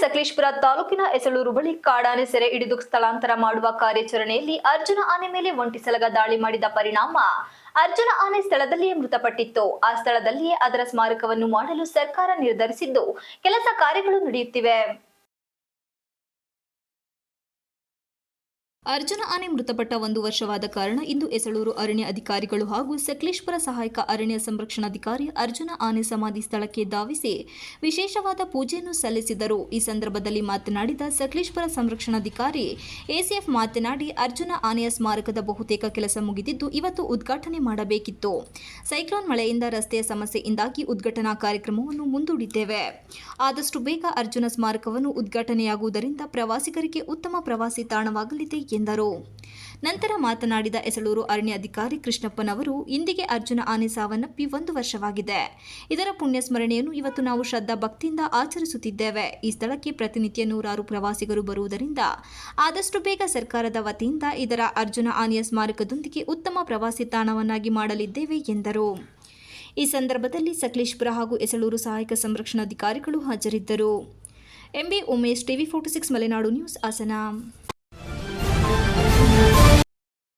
ಸಕಲೇಶ್ಪುರ ತಾಲೂಕಿನ ಎಸಳೂರು ಬಳಿ ಕಾಡಾನೆ ಸೆರೆ ಹಿಡಿದು ಸ್ಥಳಾಂತರ ಮಾಡುವ ಕಾರ್ಯಾಚರಣೆಯಲ್ಲಿ ಅರ್ಜುನ ಆನೆ ಮೇಲೆ ಒಂಟಿ ಸಲಗ ದಾಳಿ ಮಾಡಿದ ಪರಿಣಾಮ ಅರ್ಜುನ ಆನೆ ಸ್ಥಳದಲ್ಲಿಯೇ ಮೃತಪಟ್ಟಿತ್ತು. ಆ ಸ್ಥಳದಲ್ಲಿಯೇ ಅದರ ಸ್ಮಾರಕವನ್ನು ಮಾಡಲು ಸರ್ಕಾರ ನಿರ್ಧರಿಸಿದ್ದು. ಕೆಲಸ ಕಾರ್ಯಗಳು ನಡೆಯುತ್ತಿವೆ. ಅರ್ಜುನ ಆನೆ ಮೃತಪಟ್ಟ ಒಂದು ವರ್ಷವಾದ ಕಾರಣ ಇಂದು ಎಸಳೂರು ಅರಣ್ಯ ಅಧಿಕಾರಿಗಳು ಹಾಗೂ ಸಕಲೇಶ್ವರ ಸಹಾಯಕ ಅರಣ್ಯ ಸಂರಕ್ಷಣಾಧಿಕಾರಿ ಅರ್ಜುನ ಆನೆ ಸಮಾಧಿ ಸ್ಥಳಕ್ಕೆ ಧಾವಿಸಿ ವಿಶೇಷವಾದ ಪೂಜೆಯನ್ನು ಸಲ್ಲಿಸಿದರು. ಈ ಸಂದರ್ಭದಲ್ಲಿ ಮಾತನಾಡಿದ ಸಕಲೇಶ್ವರ ಸಂರಕ್ಷಣಾಧಿಕಾರಿ, ಎಸಿಎಫ್ ಮಾತನಾಡಿ ಅರ್ಜುನ ಆನೆಯ ಸ್ಮಾರಕದ ಬಹುತೇಕ ಕೆಲಸ ಮುಗಿದಿದ್ದು ಇವತ್ತು ಉದ್ಘಾಟನೆ ಮಾಡಬೇಕಿತ್ತು. ಸೈಕ್ಲೋನ್ ಮಳೆಯಿಂದ ರಸ್ತೆಯ ಸಮಸ್ಯೆಯಿಂದಾಗಿ ಉದ್ಘಾಟನಾ ಕಾರ್ಯಕ್ರಮವನ್ನು ಮುಂದೂಡಿದ್ದೇವೆ. ಆದಷ್ಟು ಬೇಗ ಅರ್ಜುನ ಸ್ಮಾರಕವನ್ನು ಉದ್ಘಾಟನೆಯಾಗುವುದರಿಂದ ಪ್ರವಾಸಿಗರಿಗೆ ಉತ್ತಮ ಪ್ರವಾಸಿ ತಾಣವಾಗಲಿದೆ ಎಂದರು. ನಂತರ ಮಾತನಾಡಿದ ಎಸಳೂರು ಅರಣ್ಯ ಅಧಿಕಾರಿ ಕೃಷ್ಣಪ್ಪನವರು, ಇಂದಿಗೆ ಅರ್ಜುನ ಆನೆ ಸಾವನ್ನಪ್ಪಿ ಒಂದು ವರ್ಷವಾಗಿದೆ. ಇದರ ಪುಣ್ಯ ಸ್ಮರಣೆಯನ್ನು ಇವತ್ತು ನಾವು ಶ್ರದ್ಧಾ ಭಕ್ತಿಯಿಂದ ಆಚರಿಸುತ್ತಿದ್ದೇವೆ. ಈ ಸ್ಥಳಕ್ಕೆ ಪ್ರತಿನಿತ್ಯ ನೂರಾರು ಪ್ರವಾಸಿಗರು ಬರುವುದರಿಂದ ಆದಷ್ಟು ಬೇಗ ಸರ್ಕಾರದ ವತಿಯಿಂದ ಇದರ ಅರ್ಜುನ ಆನೆಯ ಸ್ಮಾರಕದೊಂದಿಗೆ ಉತ್ತಮ ಪ್ರವಾಸಿ ತಾಣವನ್ನಾಗಿ ಮಾಡಲಿದ್ದೇವೆ ಎಂದರು. ಈ ಸಂದರ್ಭದಲ್ಲಿ ಸಕಲೇಶ್ಪುರ ಹಾಗೂ ಎಸಳೂರು ಸಹಾಯಕ ಸಂರಕ್ಷಣಾಧಿಕಾರಿಗಳು ಹಾಜರಿದ್ದರು. M B Umesh, TV forty six, Malenadu news, Hassan. Thank you.